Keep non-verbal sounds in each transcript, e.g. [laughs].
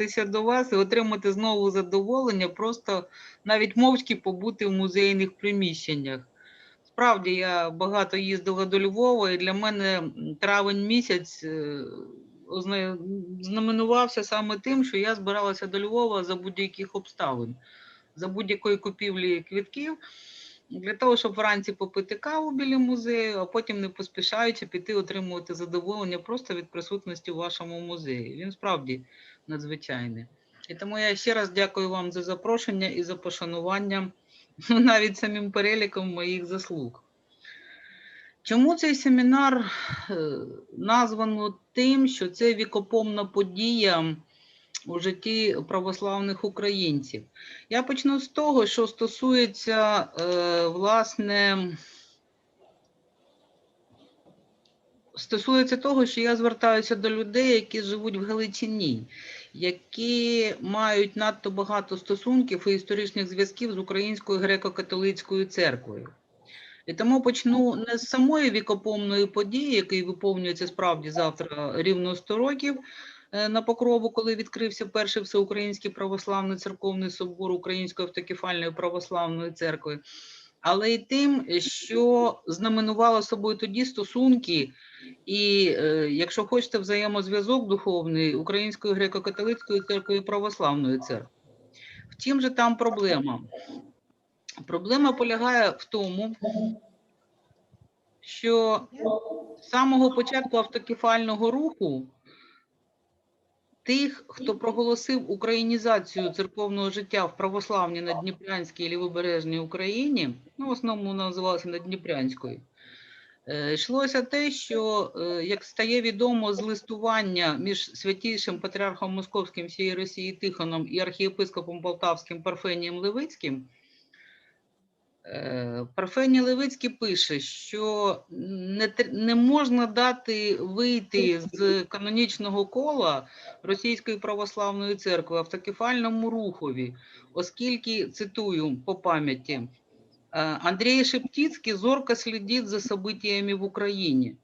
навідатися до вас і отримати знову задоволення, просто навіть мовчки побути в музейних приміщеннях. Справді, я багато їздила до Львова, і для мене травень місяць е, знаменувався саме тим, що я збиралася до Львова за будь-яких обставин, за будь-якої купівлі квитків, для того, щоб вранці попити каву біля музею, а потім не поспішаючи піти отримувати задоволення просто від присутності в вашому музеї. Він справді надзвичайний. І тому я ще раз дякую вам за запрошення і за пошанування навіть самим переліком моїх заслуг. Чому цей семінар е, названо тим, що це вікопомна подія у житті православних українців? Я почну з того, що стосується е, власне. Стосується того, що я звертаюся до людей, які живуть в Галичині, які мають надто багато стосунків і історичних зв'язків з Українською греко-католицькою церквою. І тому почну не з самої вікопомної події, який виповнюється справді завтра рівно 100 років е, на покрову, коли відкрився перший всеукраїнський православний церковний собор Української автокефальної православної церкви, але й тим, що знаменувало собою тоді стосунки і, е, якщо хочете, взаємозв'язок духовний Української греко-католицької церкви і православної церкви. Втім же там проблема. Проблема полягає в тому, що з самого початку автокефального руху тих, хто проголосив українізацію церковного життя в православній Надніпрянській і Лівобережній Україні, ну, в основному називалося Надніпрянською, е, йшлося те, що, е, як стає відомо з листування між святійшим патріархом Московським всієї Росії Тихоном і архієпископом Полтавським Парфенієм Левицьким, Е, Парфеній Левицький пише, що не, не можна дати вийти з канонічного кола Російської православної церкви автокефальному рухові, оскільки, цитую по пам'яті, «Е, Андрій Шептицький зорко слідить за событиями в Україні.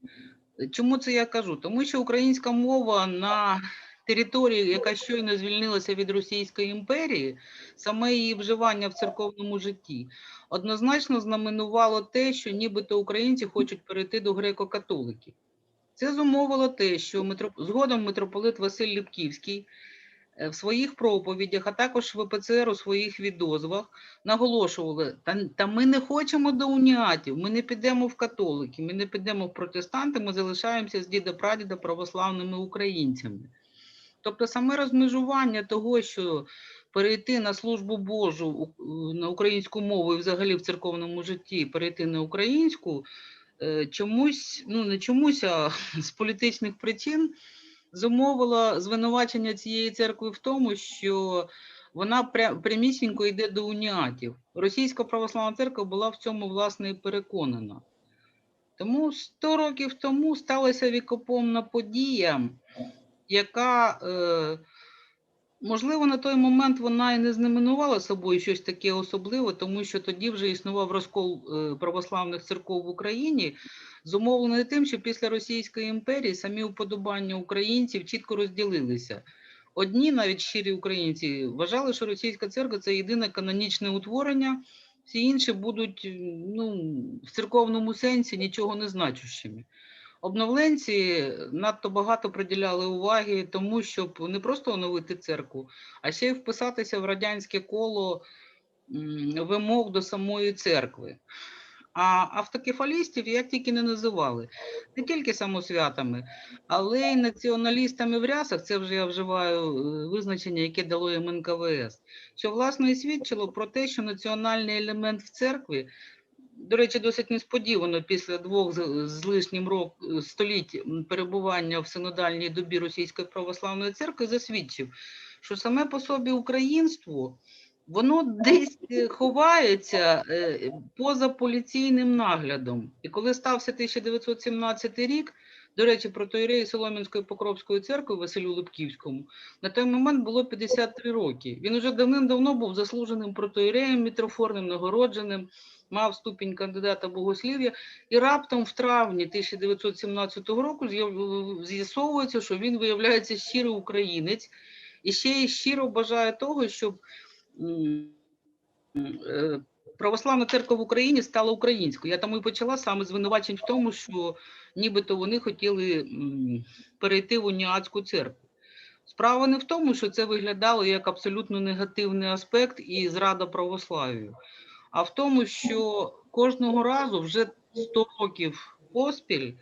Чому це я кажу? Тому що українська мова на території, яка щойно звільнилася від Російської імперії, саме її вживання в церковному житті, однозначно знаменувало те, що нібито українці хочуть перейти до греко-католиків. Це зумовило те, що згодом митрополит Василь Ліпківський е, в своїх проповідях, а також в ПЦР у своїх відозвах наголошували, та, та ми не хочемо до уніатів, ми не підемо в католики, ми не підемо в протестанти, ми залишаємося з діда-прадіда православними українцями. Тобто саме розмежування того, що перейти на службу Божу на українську мову і взагалі в церковному житті перейти на українську, е, чомусь, ну не чомусь, а [laughs] з політичних причин зумовило звинувачення цієї церкви в тому, що вона прямісінько йде до уніатів. Російська православна церква була в цьому власне і переконана. Тому 100 років тому сталася вікопомна подія, яка, е, можливо, на той момент вона і не знаменувала собою щось таке особливе, тому що тоді вже існував розкол е, православних церков в Україні, зумовлений тим, що після Російської імперії самі уподобання українців чітко розділилися. Одні, навіть щирі українці, вважали, що російська церква це єдине канонічне утворення, всі інші будуть ну, в церковному сенсі нічого не значущими. Обновленці надто багато приділяли уваги тому, щоб не просто оновити церкву, а ще й вписатися в радянське коло вимог до самої церкви. А автокефалістів як тільки не називали, не тільки самосвятами, але й націоналістами в рясах, це вже я вживаю е, визначення, яке дало їм НКВС, що власне і свідчило про те, що національний елемент в церкві до речі, досить несподівано після двох з лишнім рок століть перебування в синодальній добі Російської православної церкви засвідчив, що саме по собі українство воно десь е, ховається е, поза поліційним наглядом. І коли стався 1917 рік, до речі, протоїреї Солом'янської Покровської церкви Василю Липківському на той момент було 53 роки. Він уже давним-давно був заслуженим протоїреєм, мітрофорним, нагородженим мав ступінь кандидата богослів'я, і раптом в травні 1917 року з'ясовується, що він виявляється щирий українець, І ще й щиро бажаю того, щоб е, православна церква в Україні стала українською. Я тому і почала саме звинувачень в тому, що нібито вони хотіли перейти в уніатську церкву. Справа не в тому, що це виглядало як абсолютно негативний аспект і зрада православію, а в тому, що кожного разу вже 100 років поспіль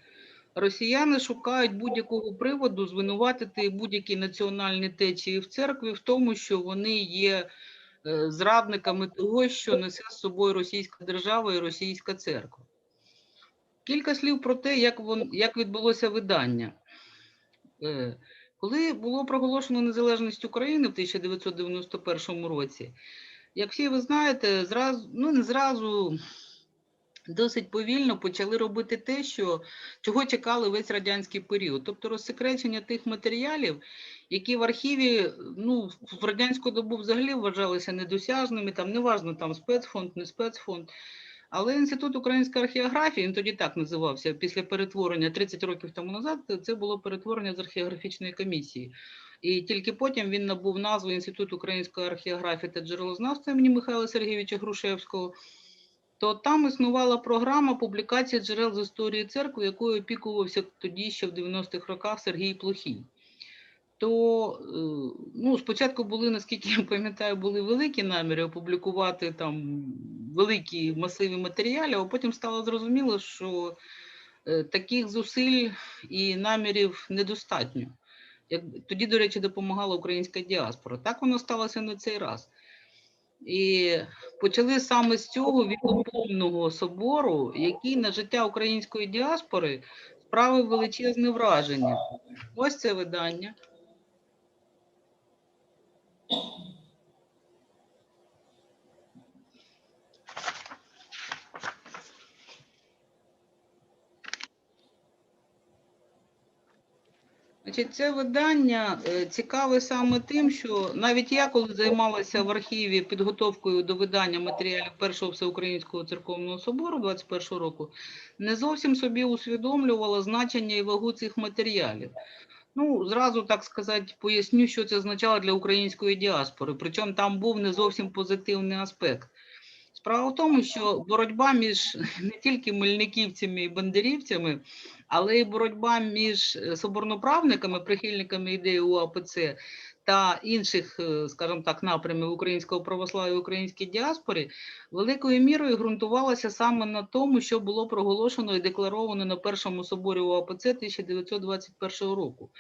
росіяни шукають будь-якого приводу звинуватити будь-які національні течії в церкві в тому, що вони є е, зрадниками того, що несе з собою російська держава і російська церква. Кілька слів про те, як, вон, як відбулося видання. Е, Коли було проголошено незалежність України в 1991 році, як всі ви знаєте, зразу, ну не зразу, досить повільно почали робити те, що, чого чекали весь радянський період, тобто розсекречення тих матеріалів, які в архіві ну, в радянську добу взагалі вважалися недосяжними, там неважно там спецфонд, не спецфонд. Але Інститут української археографії, він тоді так називався, після перетворення 30 років тому назад, це було перетворення з археографічної комісії. І тільки потім він набув назву Інститут української археографії та джерелознавства імені Михайла Сергійовича Грушевського. То там існувала програма публікації джерел з історії церкви, якою опікувався тоді ще в 90-х роках Сергій Плохій. То е, ну, спочатку були, наскільки я пам'ятаю, були великі наміри опублікувати там великі масиви матеріалів, а потім стало зрозуміло, що е, таких зусиль і намірів недостатньо. Як, тоді, до речі, допомагала українська діаспора. Так воно сталося на цей раз. І почали саме з цього вікоповного собору, який на життя української діаспори справив величезне враження. Ось це видання. Це видання е, цікаве саме тим, що навіть я, коли займалася в архіві підготовкою до видання матеріалів Першого Всеукраїнського церковного собору 21 року, не зовсім собі усвідомлювала значення і вагу цих матеріалів. Ну, зразу так сказати, поясню, що це означало для української діаспори. Причому там був не зовсім позитивний аспект. Справа в тому, що боротьба між [laughs] не тільки мельниківцями і бандерівцями, але й боротьба між е, соборноправниками, прихильниками ідеї УАПЦ та інших, е, скажімо так, напрямів українського православ'я українській діаспорі великою мірою ґрунтувалася саме на тому, що було проголошено і декларовано на першому соборі УАПЦ 1921 року.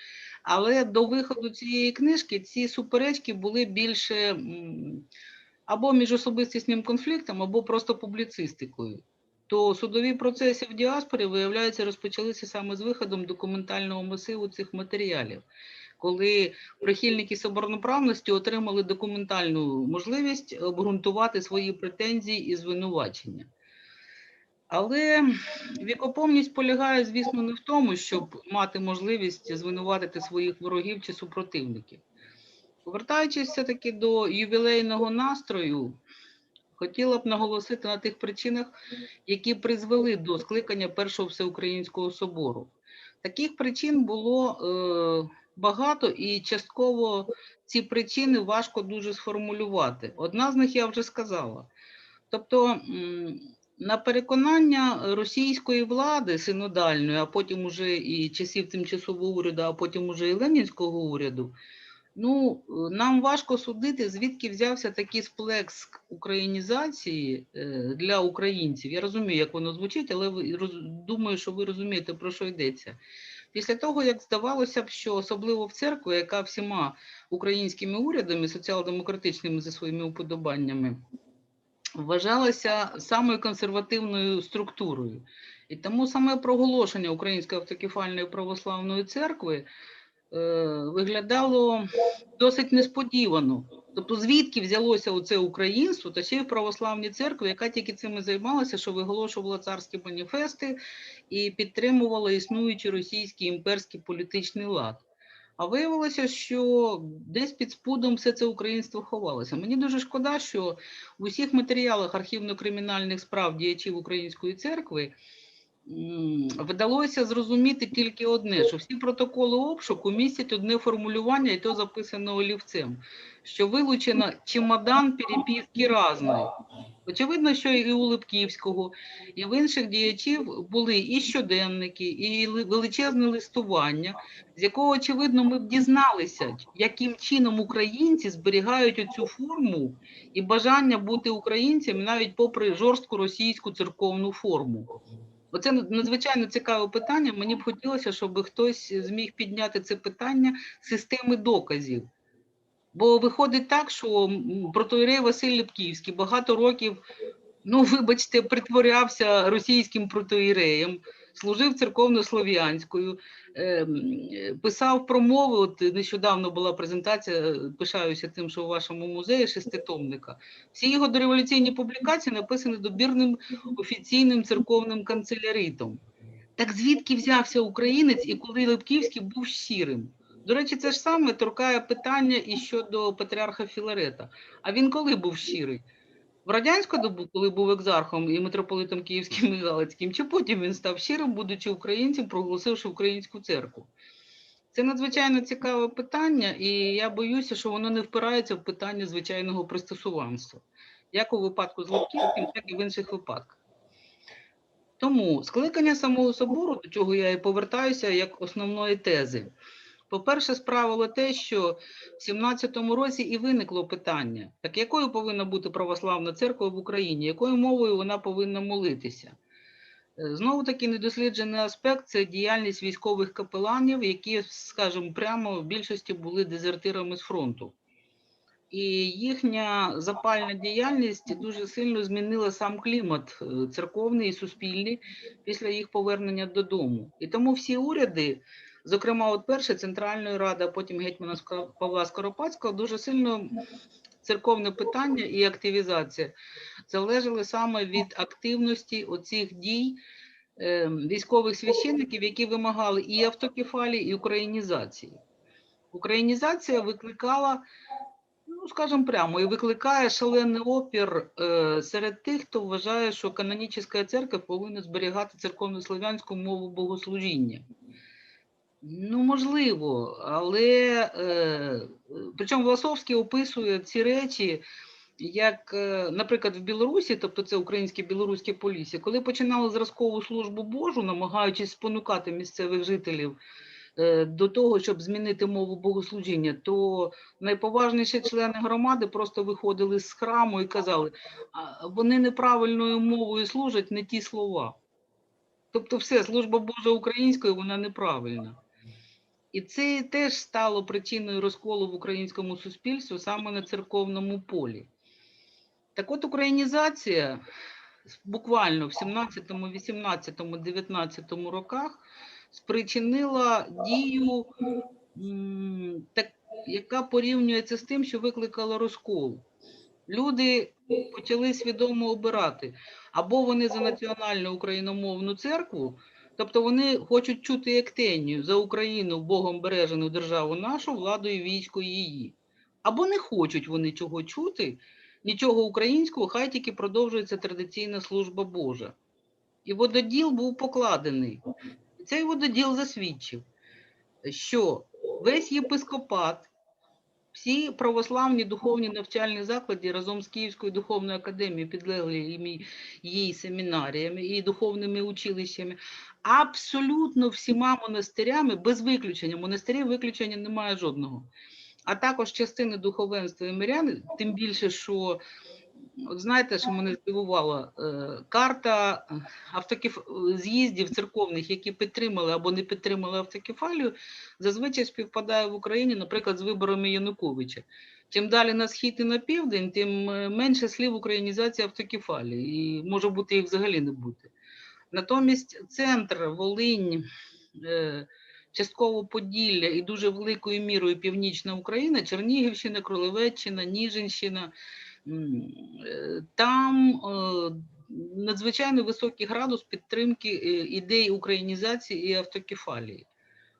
Але до виходу цієї книжки ці суперечки були більше або між особистісним конфліктом, або просто публіцистикою. То судові процеси в діаспорі, виявляється, розпочалися саме з виходом документального масиву цих матеріалів, коли прихильники соборноправності отримали документальну можливість обґрунтувати свої претензії і звинувачення. Але вікопомність полягає, звісно, не в тому, щоб мати можливість звинуватити своїх ворогів чи супротивників. Повертаючись все-таки до ювілейного настрою, хотіла б наголосити на тих причинах, які призвели до скликання Першого Всеукраїнського собору. Таких причин було е, багато, і частково ці причини важко дуже сформулювати. Одна з них я вже сказала. Тобто, на переконання російської влади синодальної, а потім уже і часів тимчасового уряду, а потім уже і Ленінського уряду, Ну, нам важко судити, звідки взявся такий сплеск українізації е, для українців. Я розумію, як воно звучить, але думаю, що ви розумієте, про що йдеться. Після того, як здавалося б, що особливо в церкві, яка всіма українськими урядами, соціал-демократичними за своїми уподобаннями, вважалася самою консервативною структурою. І тому саме проголошення Української автокефальної православної церкви виглядало досить несподівано. Тобто, звідки взялося оце українство, та ще й в православній церкві, яка тільки цим і займалася, що виголошувала царські маніфести і підтримувала існуючий російський імперський політичний лад. А виявилося, що десь під спудом все це українство ховалося. Мені дуже шкода, що в усіх матеріалах архівно-кримінальних справ діячів Української церкви вдалося зрозуміти тільки одне, що всі протоколи обшуку містять одне формулювання, і то записано олівцем, що вилучено чемодан переписки разної. Очевидно, що і у Липківського, і в інших діячів були і щоденники, і величезне листування, з якого, очевидно, ми б дізналися, яким чином українці зберігають оцю форму і бажання бути українцями навіть попри жорстку російську церковну форму. Оце над- надзвичайно цікаве питання. Мені б хотілося, щоб хтось зміг підняти це питання системи доказів. Бо виходить так, що протоїрей Василь Ліпківський багато років, ну вибачте, притворявся російським протоіреєм, служив церковно-слов'янською, е, писав промови. От нещодавно була презентація, пишаюся тим, що у вашому музеї шеститомника. Всі його дореволюційні публікації написані добірним офіційним церковним канцеляритом. Так звідки взявся українець і коли Липківський був щирим? До речі, це ж саме торкає питання і щодо патріарха Філарета. А він коли був щирий? В радянську добу, коли був екзархом і митрополитом Київським і Галицьким, чи потім він став щирим, будучи українцем, проголосивши українську церкву? Це надзвичайно цікаве питання, і я боюся, що воно не впирається в питання звичайного пристосуванства, як у випадку з Липківським, так і в інших випадках. Тому скликання самого собору, до чого я і повертаюся як основної тези. По-перше, справило те, що в 17-му році і виникло питання, так якою повинна бути православна церква в Україні, якою мовою вона повинна молитися? Е, Знову таки недосліджений аспект це діяльність військових капеланів, які, скажімо, прямо в більшості були дезертирами з фронту. І їхня запальна діяльність дуже сильно змінила сам клімат е, церковний і суспільний після їх повернення додому. І тому всі уряди, зокрема, от перша Центральної Ради, а потім гетьмана Павла Скоропадського, дуже сильно церковне питання і активізація залежали саме від активності оцих дій е, військових священників, які вимагали і автокефалії, і українізації. Українізація викликала, ну скажімо прямо, і викликає шалений опір е, серед тих, хто вважає, що канонічна церква повинна зберігати церковно-слов'янську мову богослужіння. Ну, можливо, але е, причому Власовський описує ці речі, як, е, наприклад, в Білорусі, тобто це українське білоруське полісся, коли починали зразкову службу Божу, намагаючись спонукати місцевих жителів е, до того, щоб змінити мову богослужіння, то найповажніші члени громади просто виходили з храму і казали, «А вони неправильною мовою служать не ті слова. Тобто, все, служба Божа українською, вона неправильна. І це теж стало причиною розколу в українському суспільстві саме на церковному полі. Так от українізація буквально в 17, 18, 19 роках спричинила дію, яка порівнюється з тим, що викликала розкол. Люди почали свідомо обирати або вони за національну україномовну церкву, тобто вони хочуть чути ектенію за Україну, Богом бережену державу нашу, владою військо її. Або не хочуть вони чого чути, нічого українського, хай тільки продовжується традиційна служба Божа. І вододіл був покладений. Цей вододіл засвідчив, що весь єпископат, всі православні духовні навчальні заклади разом з Київською духовною академією, підлеглі їй- її семінаріями і духовними училищами, абсолютно всіма монастирями, без виключення, монастирів виключення немає жодного. А також частини духовенства і мирян, тим більше, що от знаєте, що мене здивувало, е, карта автокеф... з'їздів церковних, які підтримали або не підтримали автокефалію, зазвичай співпадає в Україні, наприклад, з виборами Януковича. Чим далі на схід і на південь, тим е, менше слів українізації автокефалії, і може бути їх взагалі не бути. Натомість центр, Волинь, е, частково Поділля і дуже великою мірою Північна Україна, Чернігівщина, Кролевеччина, Ніжинщина, е, там е, надзвичайно високий градус підтримки ідей українізації і автокефалії.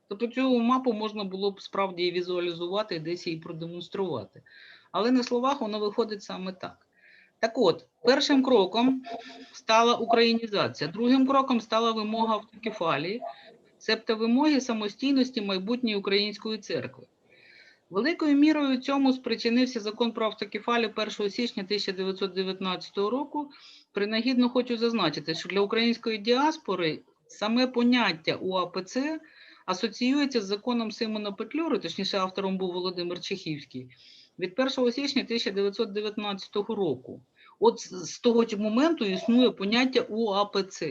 Тобто цю мапу можна було б справді візуалізувати, десь її продемонструвати. Але на словах воно виходить саме так. Так от, першим кроком стала українізація, другим кроком стала вимога автокефалії, себто вимоги самостійності майбутньої української церкви. Великою мірою цьому спричинився закон про автокефалію 1 січня 1919 року. Принагідно хочу зазначити, що для української діаспори саме поняття УАПЦ асоціюється з законом Симона Петлюри, точніше автором був Володимир Чехівський, від 1 січня 1919 року. От з того моменту існує поняття УАПЦ,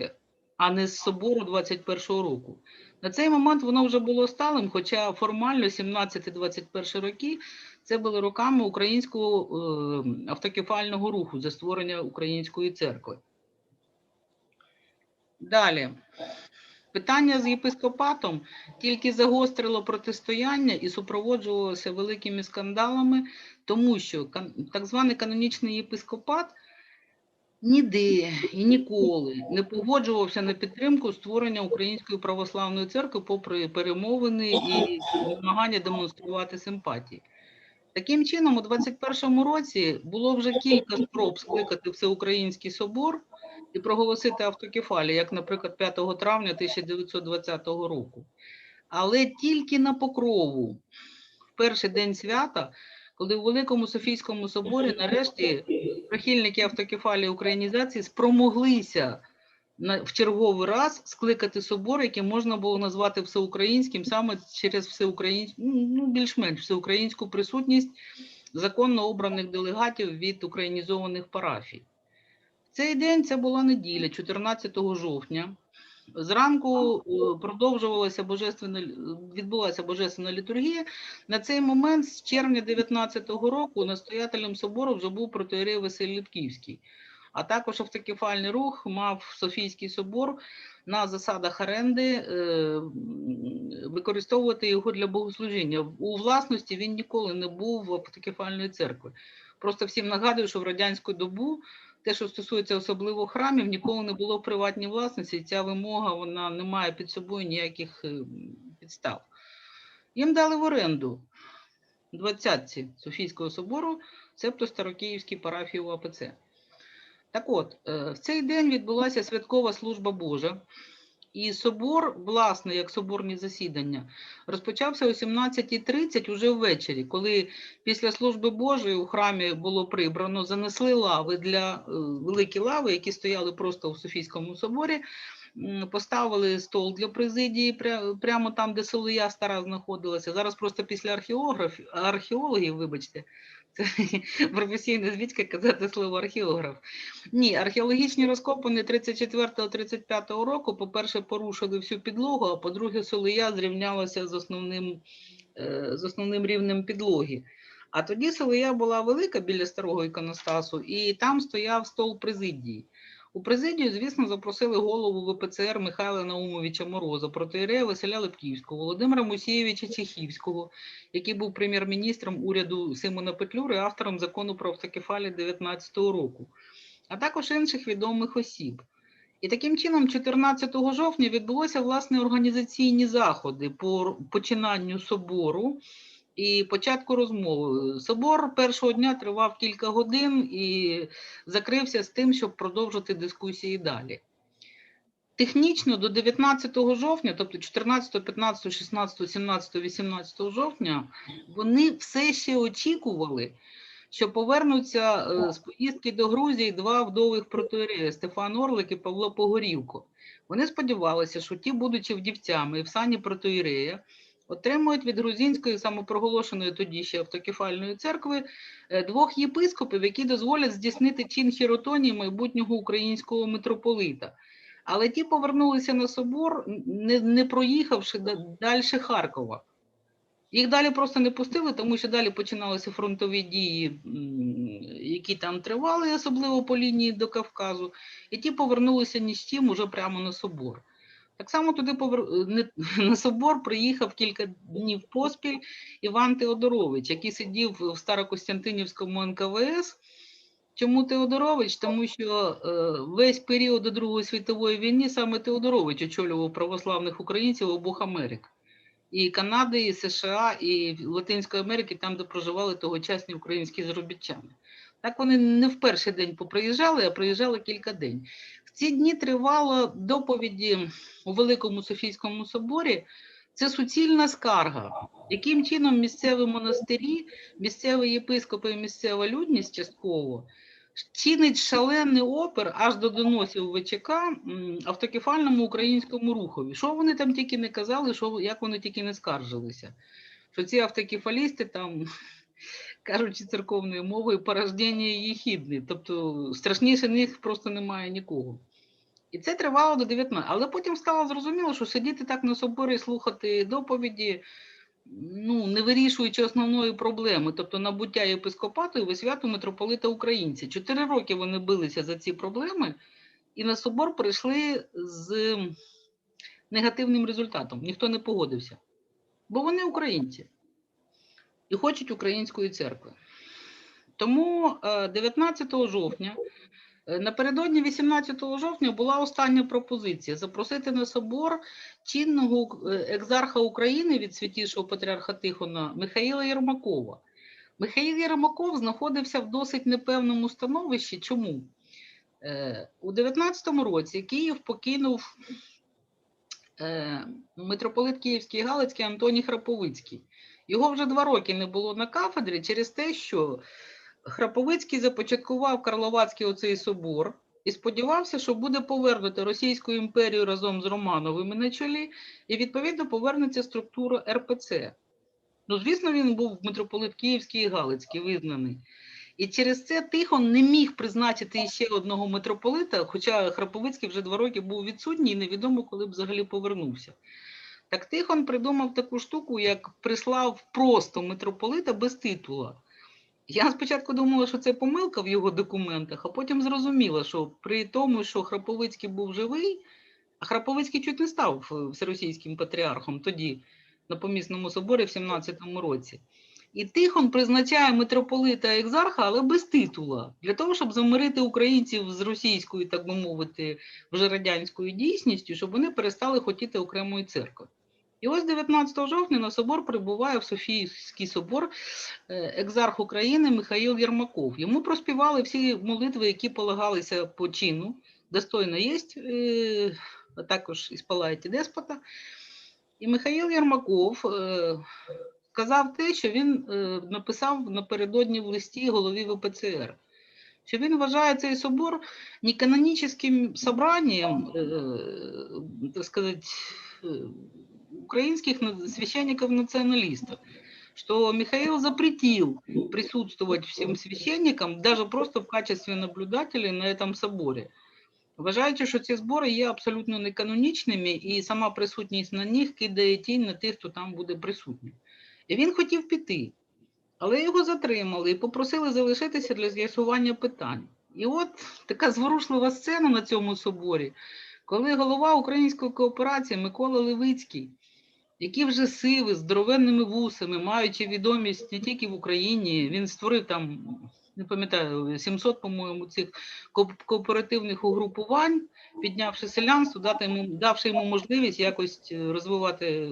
а не з собору 21 року. На цей момент воно вже було сталим, хоча формально 17-21 роки це були роками українського е, автокефального руху за створення української церкви. Далі. Питання з єпископатом тільки загострило протистояння і супроводжувалося великими скандалами, тому що так званий канонічний єпископат ніде і ніколи не погоджувався на підтримку створення Української православної церкви попри перемовини і намагання демонструвати симпатії. Таким чином, у 21-му році було вже кілька спроб скликати всеукраїнський собор і проголосити автокефалію, як, наприклад, 5 травня 1920 року. Але тільки на покрову, в перший день свята, коли у Великому Софійському соборі нарешті прихильники автокефалії українізації спромоглися в черговий раз скликати собор, який можна було назвати всеукраїнським саме через всеукраїнську, ну більш-менш всеукраїнську присутність законно обраних делегатів від українізованих парафій. Цей день це була неділя, 14 жовтня. Зранку е, продовжувалася божественна відбулася божественна літургія. На цей момент, з червня 19-го року, настоятелем собору вже був протоєрей Василь Літківський. А також автокефальний рух мав Софійський собор на засадах оренди е, використовувати його для богослужіння. У власності він ніколи не був в автокефальної церкви. Просто всім нагадую, що в радянську добу те, що стосується особливо храмів, ніколи не було в приватній власності, ця вимога вона не має під собою ніяких е, підстав. Їм дали в оренду двадцятці Софійського собору, цебто Старокиївській парафії УАПЦ. Так от, е, в цей день відбулася святкова служба Божа, і собор, власне, як соборні засідання, розпочався о 17.30 уже ввечері, коли після служби Божої у храмі було прибрано, занесли лави для е, великі лави, які стояли просто у Софійському соборі. Поставили стол для президії пря- прямо там, де Солоя стара знаходилася. Зараз просто після археографів, археологів, вибачте, це [laughs] професійна звідки казати слово археограф. Ні, археологічні розкопини 34-35 року, по-перше, порушили всю підлогу, а по-друге, Солоя зрівнялася з основним, е, з основним рівнем підлоги. А тоді Солоя була велика біля старого іконостасу, і там стояв стол президії. У президію, звісно, запросили голову ВПЦР Михайла Наумовича Мороза, протиєрея Василя Липківського, Володимира Мусієвича Чехівського, який був прем'єр-міністром уряду Симона Петлюри, автором закону про автокефалію 19-го року, а також інших відомих осіб. І таким чином, 14 жовтня відбулися власне організаційні заходи по починанню собору і початку розмови. Собор першого дня тривав кілька годин і закрився з тим, щоб продовжити дискусії далі. Технічно до 19 жовтня, тобто 14, 15, 16, 17, 18 жовтня, вони все ще очікували, що повернуться е, з поїздки до Грузії два вдових протоіреї Стефан Орлик і Павло Погорівко. Вони сподівалися, що ті, будучи вдівцями в сані протоірея, отримують від грузинської самопроголошеної тоді ще автокефальної церкви е, двох єпископів, які дозволять здійснити чин хіротонії майбутнього українського митрополита. Але ті повернулися на собор, не, не проїхавши далі Харкова. Їх далі просто не пустили, тому що далі починалися фронтові дії, які там тривали, особливо по лінії до Кавказу, і ті повернулися ні з чим уже прямо на собор. Так само туди повер... [laughs] на собор приїхав кілька днів поспіль Іван Теодорович, який сидів в Старокостянтинівському НКВС. Чому Теодорович? Тому що е, весь період до Другої світової війни саме Теодорович очолював православних українців обох Америк. І Канади, і США, і Латинської Америки, там, де проживали тогочасні українські заробітчани. Так вони не в перший день поприїжджали, а приїжджали кілька день. Ці дні тривало доповіді у Великому Софійському соборі. Це суцільна скарга, яким чином місцеві монастирі, місцеві єпископи і місцева людність частково чинить шалений опір аж до доносів ВЧК автокефальному українському рухові. Що вони там тільки не казали, що, як вони тільки не скаржилися. Що ці автокефалісти там, кажучи церковною мовою, порождення єхідні. Тобто страшніше них просто немає нікого. І це тривало до 19. Але потім стало зрозуміло, що сидіти так на соборі слухати доповіді, ну, не вирішуючи основної проблеми, тобто набуття єпископату і висвяту митрополита українця. Чотири роки вони билися за ці проблеми, і на собор прийшли з негативним результатом. Ніхто не погодився. Бо вони українці і хочуть української церкви. Тому е, 19 жовтня, е, напередодні 18 жовтня була остання пропозиція запросити на собор чинного е, екзарха України від святішого патріарха Тихона Михаїла Єрмакова. Михаїл Єрмаков знаходився в досить непевному становищі. Чому? Е, У 19-му році Київ покинув е, митрополит Київський Галицький Антоній Храповицький. Його вже два роки не було на кафедрі через те, що Храповицький започаткував Карловацький оцей собор і сподівався, що буде повернути Російську імперію разом з Романовими на чолі, і відповідно повернеться структура РПЦ. Ну, звісно, він був митрополит Київський і Галицький визнаний. І через це Тихон не міг призначити ще одного митрополита, хоча Храповицький вже два роки був відсутній і невідомо, коли б взагалі повернувся. Так Тихон придумав таку штуку, як прислав просто митрополита без титула. Я спочатку думала, що це помилка в його документах, а потім зрозуміла, що при тому, що Храповицький був живий, а Храповицький чуть не став е, всеросійським патріархом тоді, на помісному соборі в 17-му році. І Тихон призначає митрополита екзарха, але без титула, для того, щоб замирити українців з російською, так би мовити, вже радянською дійсністю, щоб вони перестали хотіти окремої церкви. І ось 19 жовтня на собор прибуває в Софійський собор е, екзарх України Михаїл Єрмаков. Йому проспівали всі молитви, які полагалися по чину. Достойно єсть, е, а також і спалаєте деспота. І Михаїл Єрмаков е, сказав те, що він написав напередодні в листі голові ВПЦР. Що він вважає цей собор не канонічним собранням, так сказати, украинских на- священников-националистов, что Михаил запретил присутствовать всем священникам, даже просто в качестве наблюдателей на этом соборі. Вважаючи, що ці збори є абсолютно неканонічними, і сама присутність на них кидає тінь на тих, хто там буде присутній. І він хотів піти, але його затримали і попросили залишитися для з'ясування питань. І от така зворушлива сцена на цьому соборі, коли голова української кооперації Микола Левицький, який вже сивий, з здоровенними вусами, маючи відомість не тільки в Україні, він створив там, не пам'ятаю, 700, по-моєму, цих кооперативних угрупувань, піднявши селянство, давши йому можливість якось е, розвивати